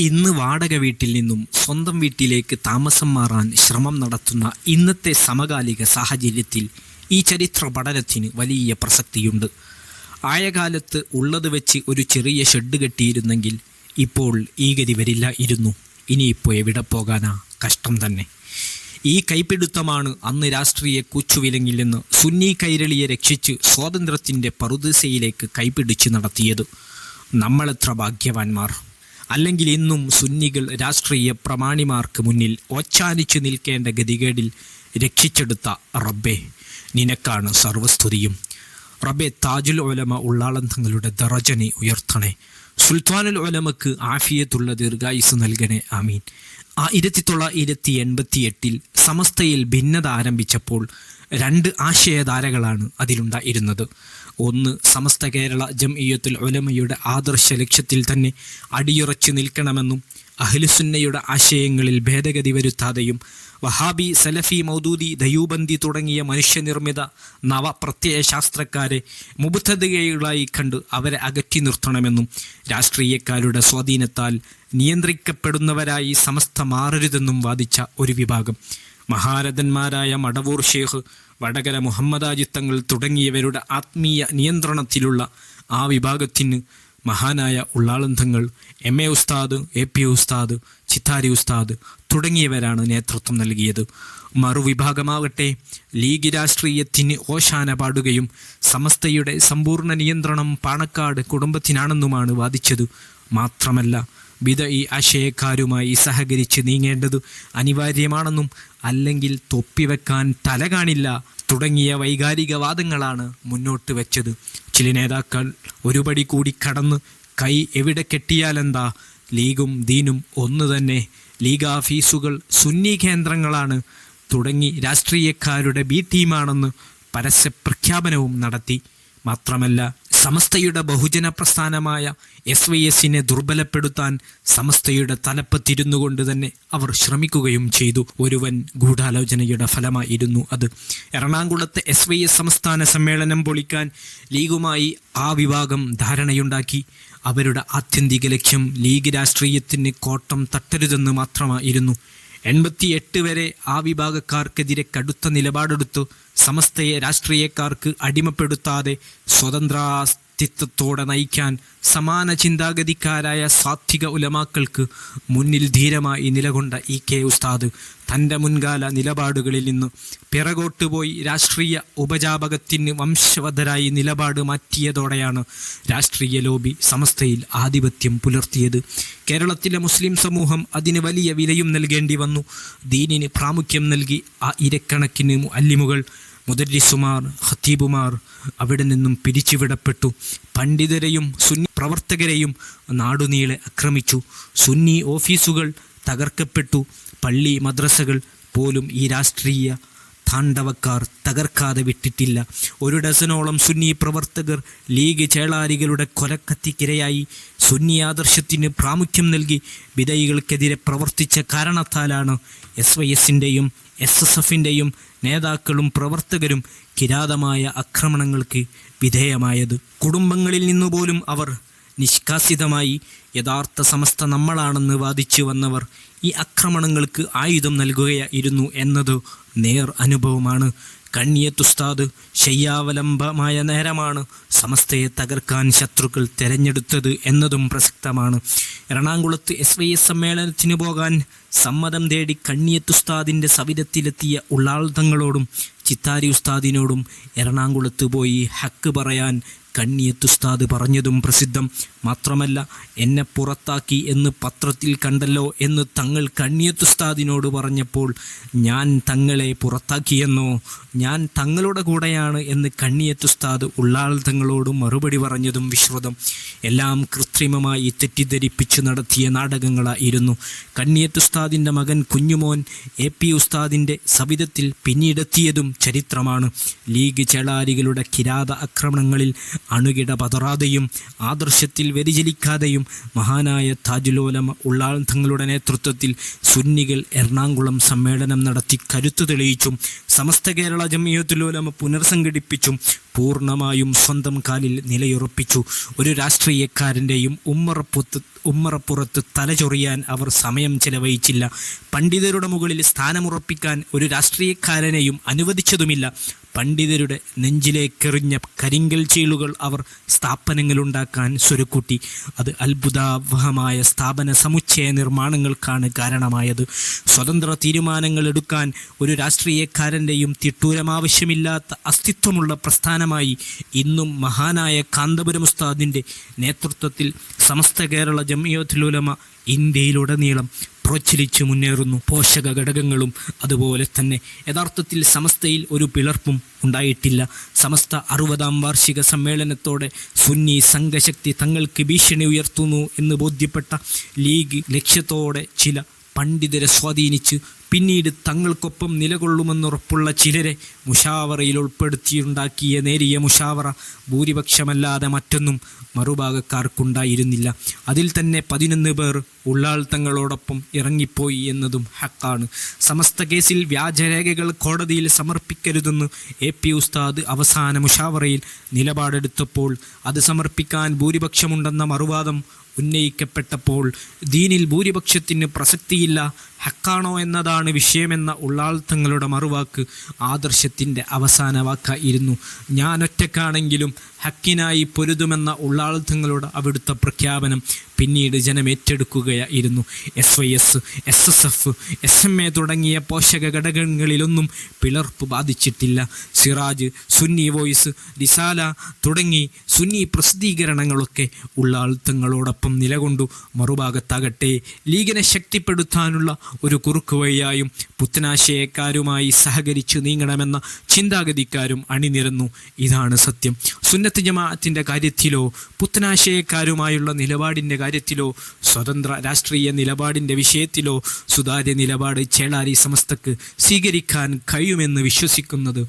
ഇന്ന് വാടക വീട്ടിൽ നിന്നും സ്വന്തം വീട്ടിലേക്ക് താമസം മാറാൻ ശ്രമം നടത്തുന്ന ഇന്നത്തെ സമകാലിക സാഹചര്യത്തിൽ ഈ ചരിത്ര പഠനത്തിന് വലിയ പ്രസക്തിയുണ്ട്. ആയകാലത്ത് ഉള്ളത് വെച്ച് ഒരു ചെറിയ ഷെഡ് കെട്ടിയിരുന്നെങ്കിൽ ഇപ്പോൾ ഈ ഗതി വരില്ല ഇരുന്നു. ഇനിയിപ്പോൾ എവിടെ പോകാനാ കഷ്ടം തന്നെ. ഈ കൈപിടുത്തമാണ് അന്ന് രാഷ്ട്രീയ കൂച്ചുവിലങ്ങിൽ നിന്ന് സുന്നി കൈരളിയെ രക്ഷിച്ച് സ്വാതന്ത്ര്യത്തിന്റെ പറുദിസയിലേക്ക് കൈപിടിച്ച് നടത്തിയത്. നമ്മളെത്ര ഭാഗ്യവാന്മാർ. അല്ലെങ്കിൽ ഇന്നും സുന്നികൾ രാഷ്ട്രീയ പ്രമാണിമാർക്ക് മുന്നിൽ ഒച്ചാനിച്ചു നിൽക്കേണ്ട ഗതികേടിൽ രക്ഷിച്ചെടുത്ത റബ്ബെ നിനക്കാണ് സർവസ്തുതിയും. റബ്ബെ താജുൽ ഒലമ ഉള്ളാളം തങ്ങളുടെ ദറജനെ ഉയർത്തണേ. സുൽത്താനുൽ ഒലമക്ക് ആഫിയത്തുള്ള ദീർഘായുസ് നൽകണേ ആമീൻ. ആയിരത്തി തൊള്ളായിരത്തി എൺപത്തി എട്ടിൽ സമസ്തയിൽ ഭിന്നത ആരംഭിച്ചപ്പോൾ രണ്ട് ആശയധാരകളാണ് അതിലുണ്ടായിരുന്നത്. ഒന്ന് സമസ്ത കേരള ജംഇയ്യത്തുൽ ഉലമയുടെ ആദർശ ലക്ഷ്യത്തിൽ തന്നെ അടിയുറച്ചു നിൽക്കണമെന്നും അഹ്ലുസുന്നയുടെ ആശയങ്ങളിൽ ഭേദഗതി വരുത്താതെയും വഹാബി സലഫി മൗദൂദി ദയൂബന്തി തുടങ്ങിയ മനുഷ്യനിർമ്മിത നവപ്രത്യയശാസ്ത്രക്കാരെ മുബുദ്ധതകളായി കണ്ട് അവരെ അകറ്റി നിർത്തണമെന്നും രാഷ്ട്രീയക്കാരുടെ സ്വാധീനത്താൽ നിയന്ത്രിക്കപ്പെടുന്നവരായി സമസ്ത മാറരുതെന്നും വാദിച്ച ഒരു വിഭാഗം. മഹാരഥന്മാരായ മടവൂർ ഷേഖ് വടകര മുഹമ്മദാജിത്തങ്ങൾ തുടങ്ങിയവരുടെ ആത്മീയ നിയന്ത്രണത്തിലുള്ള ആ വിഭാഗത്തിന് മഹാനായ ഉള്ളാളന്ധങ്ങൾ M A Ustad A P Ustad Chittari Ustad തുടങ്ങിയവരാണ് നേതൃത്വം നൽകിയത്. മറുവിഭാഗമാകട്ടെ ലീഗ് രാഷ്ട്രീയത്തിന് ഓശാന പാടുകയും സമസ്തയുടെ സമ്പൂർണ നിയന്ത്രണം പാണക്കാട് കുടുംബത്തിനാണെന്നുമാണ് വാദിച്ചത്. മാത്രമല്ല വിധ ഈ ആശയക്കാരുമായി സഹകരിച്ച് നീങ്ങേണ്ടത് അനിവാര്യമാണെന്നും അല്ലെങ്കിൽ തൊപ്പിവെക്കാൻ തല കാണില്ല തുടങ്ങിയ വൈകാരിക വാദങ്ങളാണ് മുന്നോട്ട് വെച്ചത്. ചില നേതാക്കൾ ഒരുപടി കൂടി കടന്ന് കൈ എവിടെ കെട്ടിയാലെന്താ? ലീഗും ദീനും ഒന്ന് തന്നെ. ലീഗ് ആഫീസുകൾ സുന്നി കേന്ദ്രങ്ങളാണ്. തുടങ്ങി രാഷ്ട്രീയക്കാരുടെ ബി ടീമാണെന്ന് പരസ്യപ്രഖ്യാപനവും നടത്തി. മാത്രമല്ല സമസ്തയുടെ ബഹുജന പ്രസ്ഥാനമായ എസ് വൈ എസിനെ ദുർബലപ്പെടുത്താൻ സമസ്തയുടെ തലപ്പത്തിരുന്നു കൊണ്ട് തന്നെ അവർ ശ്രമിക്കുകയും ചെയ്തു. ഒരുവൻ ഗൂഢാലോചനയുടെ ഫലമായിരുന്നു അത്. എറണാകുളത്തെ എസ് വൈ എസ് സംസ്ഥാന സമ്മേളനം പൊളിക്കാൻ ലീഗുമായി ആ വിഭാഗം ധാരണയുണ്ടാക്കി. അവരുടെ ആത്യന്തിക ലക്ഷ്യം ലീഗ് രാഷ്ട്രീയത്തിന് കോട്ടം തട്ടരുതെന്ന് മാത്രമായിരുന്നു. എൺപത്തിയെട്ട് വരെ ആ വിഭാഗക്കാർക്കെതിരെ കടുത്ത നിലപാടെടുത്തു. സമസ്തയെ രാഷ്ട്രീയക്കാർക്ക് അടിമപ്പെടുത്താതെ സ്വതന്ത്രാസ്തിത്വത്തോടെ നയിക്കാൻ സമാന ചിന്താഗതിക്കാരായ സാത്വിക ഉലമാക്കൾക്ക് മുന്നിൽ ധീരമായി നിലകൊണ്ട ഇ കെ ഉസ്താദ് തന്റെ മുൻകാല നിലപാടുകളിൽ നിന്ന് പിറകോട്ട് പോയി രാഷ്ട്രീയ ഉപജാപകത്തിന് വംശവധരായി നിലപാട് മാറ്റിയതോടെയാണ് രാഷ്ട്രീയ ലോബി സമസ്തയിൽ ആധിപത്യം പുലർത്തിയത്. കേരളത്തിലെ മുസ്ലിം സമൂഹം അതിന് വലിയ വിലയും നൽകേണ്ടി വന്നു. ദീനിന് പ്രാമുഖ്യം നൽകി ആ ഇരക്കണക്കിന് അല്ലിമുകൾ മുദരിസുമാർ ഹത്തീബുമാർ അവിടെ നിന്നും പിരിച്ചുവിടപ്പെട്ടു. പണ്ഡിതരെയും സുന്നി പ്രവർത്തകരെയും നാടുനീളെ ആക്രമിച്ചു. സുന്നി ഓഫീസുകൾ തകർക്കപ്പെട്ടു. പള്ളി മദ്രസകൾ പോലും ഈ രാഷ്ട്രീയ താണ്ഡവക്കാർ തകർക്കാതെ വിട്ടിട്ടില്ല. ഒരു ഡസനോളം സുന്നി പ്രവർത്തകർ ലീഗ് ചേളാരികളുടെ കൊലക്കത്തിക്കിരയായി സുന്നി ആദർശത്തിന് പ്രാമുഖ്യം നൽകി വിധയികൾക്കെതിരെ പ്രവർത്തിച്ച കാരണത്താലാണ് എസ് വൈ എസിന്റെയും എസ് എസ് എഫിന്റെയും നേതാക്കളും പ്രവർത്തകരും കിരാതമായ ആക്രമണങ്ങൾക്ക് വിധേയമായത്. കുടുംബങ്ങളിൽ നിന്നുപോലും അവർ നിഷ്കാസിതമായി യഥാർത്ഥ സമസ്ത നമ്മളാണെന്ന് വാദിച്ചു വന്നവർ ഈ ആക്രമണങ്ങൾക്ക് ആയുധം നൽകുകയായിരുന്നു എന്നത് നേർ അനുഭവമാണ്. കണ്ണിയത്തുസ്താദ് ശയ്യാവലംബമായ നേരമാണ് സമസ്തയെ തകർക്കാൻ ശത്രുക്കൾ തെരഞ്ഞെടുത്തത് എന്നതും പ്രസക്തമാണ്. എറണാകുളത്ത് എസ് വൈ എസ് സമ്മേളനത്തിന് പോകാൻ സമ്മതം തേടി കണ്ണിയത്തുസ്താദിന്റെ സവിധത്തിലെത്തിയ ഉള്ളാൾതങ്ങളോടും ചിത്താരി ഉസ്താദിനോടും എറണാകുളത്ത് പോയി ഹക്ക് പറയാൻ കണ്ണിയത്തുസ്താദ് പറഞ്ഞതും പ്രസിദ്ധം. മാത്രമല്ല എന്നെ പുറത്താക്കി എന്ന് പത്രത്തിൽ കണ്ടല്ലോ എന്ന് തങ്ങൾ കണ്ണിയത്തുസ്താദിനോട് പറഞ്ഞപ്പോൾ ഞാൻ തങ്ങളെ പുറത്താക്കിയെന്നോ? ഞാൻ തങ്ങളുടെ കൂടെയാണ് എന്ന് കണ്ണിയത്തുസ്താദ് ഉള്ളാൾ തങ്ങളോട് മറുപടി പറഞ്ഞതും വിശ്രുതം. എല്ലാം കൃത്രിമമായി തെറ്റിദ്ധരിപ്പിച്ച് നടത്തിയ നാടകങ്ങളായിരുന്നു. കണ്ണിയത്തുസ്താദിന്റെ മകൻ കുഞ്ഞുമോൻ എ. പി. ഉസ്താദിന്റെ സവിധത്തിൽ പിന്നീടെത്തിയതും ചരിത്രമാണ്. ലീഗ് ചേളാരികളുടെ കിരാത ആക്രമണങ്ങളിൽ അണുകിട പതറാതെയും ആദർശത്തിൽ വ്യതിചലിക്കാതെയും മഹാനായ താജുലോലമ ഉള്ളാൾ തങ്ങളുടെ നേതൃത്വത്തിൽ സുന്നികൾ എറണാകുളം സമ്മേളനം നടത്തി കരുത്തു തെളിയിച്ചും സമസ്ത കേരള ജമിയത്തുലോലമ പുനർസംഘടിപ്പിച്ചും പൂർണമായും സ്വന്തം കാലിൽ നിലയുറപ്പിച്ചു. ഒരു രാഷ്ട്രീയക്കാരന്റെയും ഉമ്മറപ്പുത്ത് ഉമ്മറപ്പുറത്ത് തലചൊറിയാൻ അവർ സമയം ചെലവഴിച്ചില്ല. പണ്ഡിതരുടെ മുകളിൽ സ്ഥാനമുറപ്പിക്കാൻ ഒരു രാഷ്ട്രീയക്കാരനെയും അനുവദിച്ചതുമില്ല. പണ്ഡിതരുടെ നെഞ്ചിലേക്കെറിഞ്ഞ കരിങ്കൽ ചീളുകൾ അവർ സ്ഥാപനങ്ങളുണ്ടാക്കാൻ സ്വരുക്കൂട്ടി. അത് അത്ഭുതാവഹമായ സ്ഥാപന സമുച്ചയ നിർമ്മാണങ്ങൾക്കാണ് കാരണമായത്. സ്വതന്ത്ര തീരുമാനങ്ങൾ എടുക്കാൻ ഒരു രാഷ്ട്രീയക്കാരന്റെയും തിട്ടൂരം ആവശ്യമില്ലാത്ത അസ്തിത്വമുള്ള പ്രസ്ഥാനമായി ഇന്നും മഹാനായ കാന്തപുരം ഉസ്താദിന്റെ നേതൃത്വത്തിൽ സമസ്ത കേരള ജമിയത്തുലുലമ ഇന്ത്യയിലുടനീളം പ്രോച്ചലിച്ചു മുന്നേറുന്നു. പോഷക ഘടകങ്ങളും അതുപോലെ തന്നെ യഥാർത്ഥത്തിൽ സമസ്തയിൽ ഒരു പിളർപ്പും ഉണ്ടായിട്ടില്ല. സമസ്ത അറുപതാം വാർഷിക സമ്മേളനത്തോടെ സുന്നി സംഘശക്തി തങ്ങൾക്ക് ഭീഷണി ഉയർത്തുന്നു എന്ന് ബോധ്യപ്പെട്ട ലീഗ് ലക്ഷ്യത്തോടെ ചില പണ്ഡിതരെ സ്വാധീനിച്ച് പിന്നീട് തങ്ങൾക്കൊപ്പം നിലകൊള്ളുമെന്നുറപ്പുള്ള ചിലരെ മുഷാവറയിൽ ഉൾപ്പെടുത്തിയുണ്ടാക്കിയ നേരിയ മുഷാവറ ഭൂരിപക്ഷമല്ലാതെ മറ്റൊന്നും മറുഭാഗക്കാർക്കുണ്ടായിരുന്നില്ല. അതിൽ തന്നെ പതിനൊന്ന് പേർ ഉള്ളാൾ തങ്ങളോടൊപ്പം ഇറങ്ങിപ്പോയി എന്നതും ഹക്കാണ്. സമസ്ത കേസിൽ വ്യാജരേഖകൾ കോടതിയിൽ സമർപ്പിക്കരുതെന്ന് എ പി ഉസ്താദ് അവസാന മുഷാവറയിൽ നിലപാടെടുത്തപ്പോൾ അത് സമർപ്പിക്കാൻ ഭൂരിപക്ഷമുണ്ടെന്ന മറുവാദം ഉന്നയിക്കപ്പെട്ടപ്പോൾ ദീനിൽ ഭൂരിപക്ഷത്തിന് പ്രസക്തിയില്ല. ഹക്കാണോ എന്നതാണ് വിഷയമെന്ന ഉള്ളാൾത്തങ്ങളുടെ മറുവാക്ക് ആദർശത്തിന്റെ അവസാന വാക്കായിരുന്നു. ഞാനൊറ്റക്കാണെങ്കിലും ഹക്കിനായി പൊരുതുമെന്ന ഉള്ളാൾത്തങ്ങളുടെ അവിടുത്തെ പ്രഖ്യാപനം പിന്നീട് ജനം ഏറ്റെടുക്കുകയായിരുന്നു. S Y S S S F S M A തുടങ്ങിയ പോഷക ഘടകങ്ങളിലൊന്നും പിളർപ്പ് ബാധിച്ചിട്ടില്ല. സിറാജ് സുന്നി വോയിസ് റിസാല തുടങ്ങി സുന്നി പ്രസിദ്ധീകരണങ്ങളൊക്കെ ഉള്ള ആൾത്തങ്ങളോടൊപ്പം നിലകൊണ്ടു മറുഭാഗത്താകട്ടെ ലീഗിനെ ശക്തിപ്പെടുത്താനുള്ള ഒരു കുറുക്കു വഴിയായും പുത്തനാശയക്കാരുമായി സഹകരിച്ചു നീങ്ങണമെന്ന ചിന്താഗതിക്കാരും അണിനിരന്നു. ഇതാണ് സത്യം. സുന്നത്ത് ജമാഅത്തിന്റെ കാര്യത്തിലോ പുത്തനാശയക്കാരുമായുള്ള നിലപാടിന്റെ കാര്യത്തിലോ സ്വതന്ത്ര രാഷ്ട്രീയ നിലപാടിന്റെ വിഷയത്തിലോ സുതാര്യ നിലപാട് ചേളാരി സമസ്തക്ക് സ്വീകരിക്കാൻ കഴിയുമെന്ന് വിശ്വസിക്കുന്നത്